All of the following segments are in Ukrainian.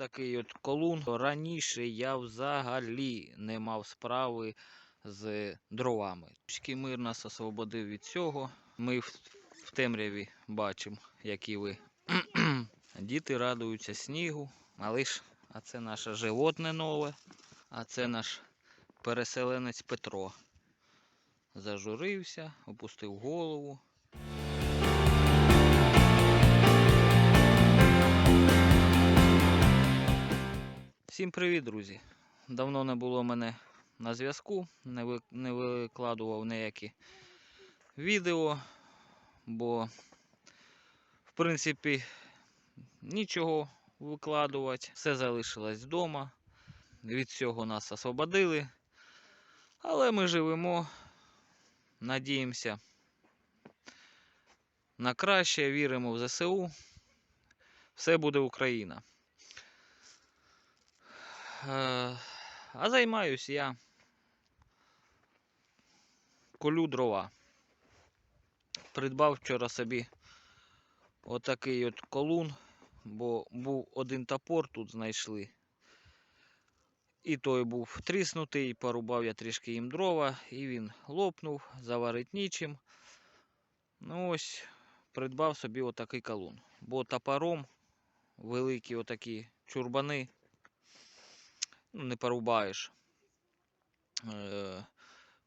такий от колун. Раніше я взагалі не мав справи з дровами. Мир нас освободив від цього. Ми в, темряві бачимо, які ви. Діти радуються снігу, малиш, а це наше животне нове, а це наш переселенець Петро. Зажурився, опустив голову. Всім привіт, друзі! Давно не було мене на зв'язку, не, викладував ніякі відео, бо, в принципі, нічого викладувати, все залишилось вдома. Від цього нас освободили. Але ми живемо, надіємося на краще, віримо в ЗСУ. Все буде Україна. Е, А займаюсь я колю дрова. Придбав вчора собі отакий от колун, бо був один топор тут знайшли. І той був тріснутий, порубав я трішки їм дрова, і він лопнув, заварить нічим. Ну ось, придбав собі отакий колун. Бо топором великі отакі чурбани ну, не порубаєш. Е,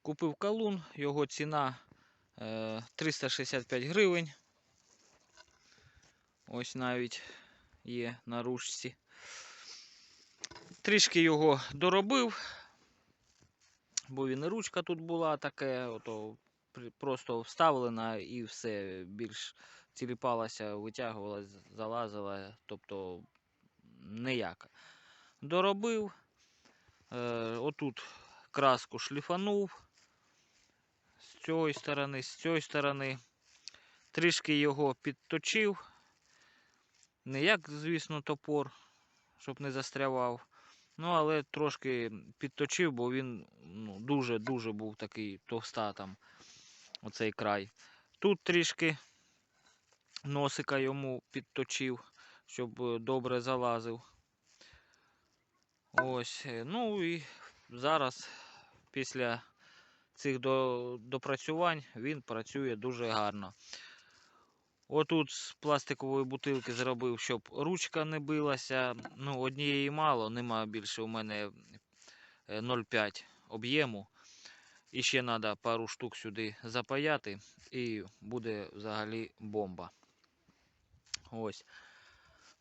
Купив калун, його ціна е, 365 гривень. Ось навіть є на ручці. Трішки його доробив, бо він і ручка тут була таке, ото просто вставлена і все більш ціліпалася, витягувалась, залазила, тобто ніяка. Доробив, е, отут краску шліфанув з цієї сторони, з цієї сторони. Трішки його підточив. Не як, звісно, топор, щоб не застрявав. Ну, але трошки підточив, бо він ну, дуже-дуже був такий товста там оцей край. Тут трішки носика йому підточив, щоб е, добре залазив. Ось. е, Ну і зараз, після цих допрацювань, він працює дуже гарно. Отут з пластикової бутилки зробив, щоб ручка не билася. Ну, однієї мало, нема більше у мене е, 0,5 об'єму. І ще треба пару штук сюди запаяти, і буде взагалі бомба. Ось.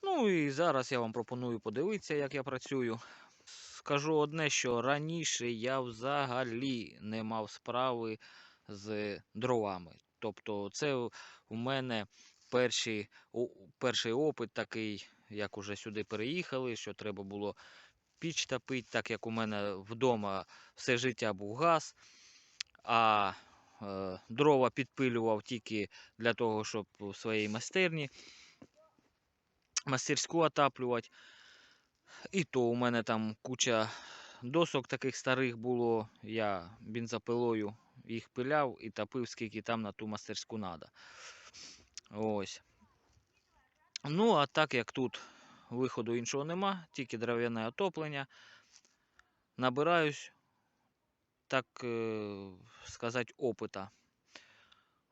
Ну і зараз я вам пропоную подивитися, як я працюю. Скажу одне, що раніше я взагалі не мав справи з дровами. Тобто, це у мене перший, перший опит такий, як уже сюди переїхали, що треба було піч топити, так як у мене вдома все життя був газ, а е, дрова підпилював тільки для того, щоб у своїй майстерні мастерську отаплювати. І то у мене там куча досок таких старих було. Я бензопилою їх пиляв і топив, скільки там на ту мастерську треба. Ось. Ну, а так як тут виходу іншого нема, тільки дерев'яне отоплення, набираюсь, так е, сказати, опита.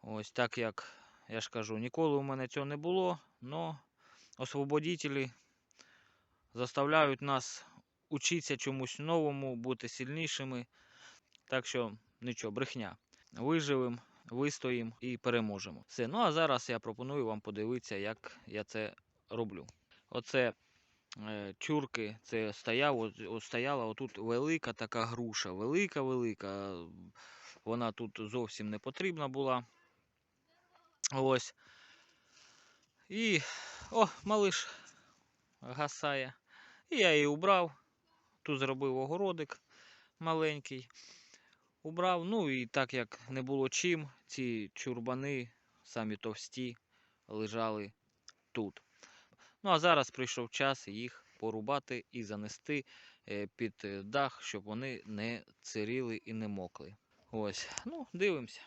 Ось так як я ж кажу, ніколи у мене цього не було, але освободителі заставляють нас учитися чомусь новому, бути сильнішими. Так що нічого, брехня. Виживемо, вистоїмо і переможемо. Все. Ну а зараз я пропоную вам подивитися, як я це роблю. Оце е, чурки, це стояв, от, от стояла отут велика така груша. Велика-велика. Вона тут зовсім не потрібна була. Ось. І. О, малиш гасає. І я її убрав. Тут зробив огородик маленький. Убрав. Ну і так як не було чим, ці чурбани, самі товсті, лежали тут. Ну а зараз прийшов час їх порубати і занести е, під дах, щоб вони не циріли і не мокли. Ось, ну, дивимося.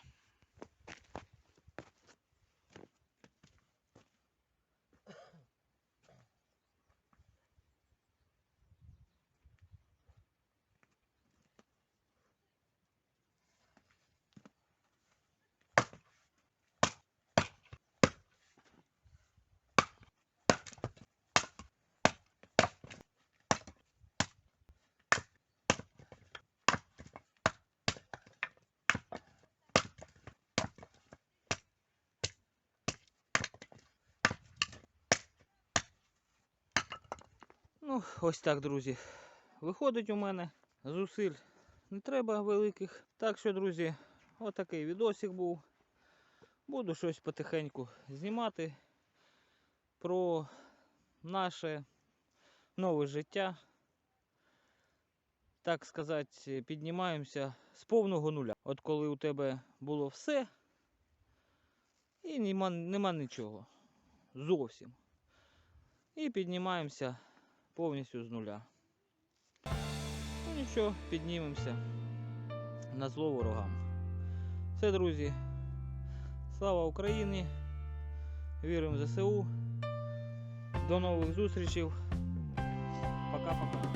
Ну, ось так, друзі. Виходить у мене зусиль не треба великих. Так що, друзі, отакий відосик був. Буду щось потихеньку знімати про наше нове життя. Так сказати, піднімаємося з повного нуля. От коли у тебе було все і нема, нема нічого. Зовсім. І піднімаємося повністю з нуля. Ну нічого, піднімемося на зло ворогам. Все, друзі. Слава Україні! Віримо в ЗСУ. До нових зустрічей. Пока-пока.